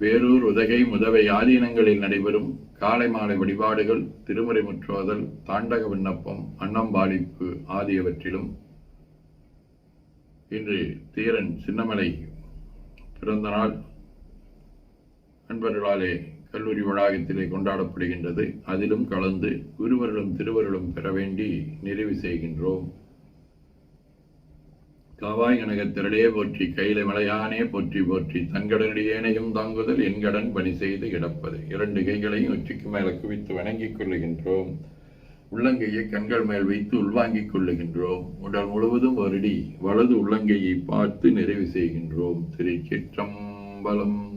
வேரூர் உதகை முதவை ஆதீனங்களில் நடைபெறும் காலை மாலை வழிபாடுகள் திருமுறை முற்றோதல் தாண்டக விண்ணப்பம் அன்னம்பாளிப்பு ஆகியவற்றிலும் இன்று தீரன் சின்னமலை பிறந்த நாள் நண்பர்களாலே கல்லூரி வளாகத்திலே கொண்டாடப்படுகின்றது. அதிலும் கலந்து குருவர்களும் திருவருளும் பெற வேண்டி நிறைவு செய்கின்றோம். காவாய் கனகத் திரளே போற்றி கையில மலையானே போற்றி போற்றி. தன்கடனடியேனையும் தாங்குதல் என்கடன் பணி செய்து கிடப்பது. இரண்டு கைகளையும் உச்சிக்கு மேல குவித்து வணங்கிக் கொள்ளுகின்றோம். உள்ளங்கையை கண்கள் மேல் வைத்து உள்வாங்கிக் கொள்ளுகின்றோம். உடல் முழுவதும் வருடி வலது உள்ளங்கையை பார்த்து நிறைவு செய்கின்றோம். திருச்சிற்றம்பலம்.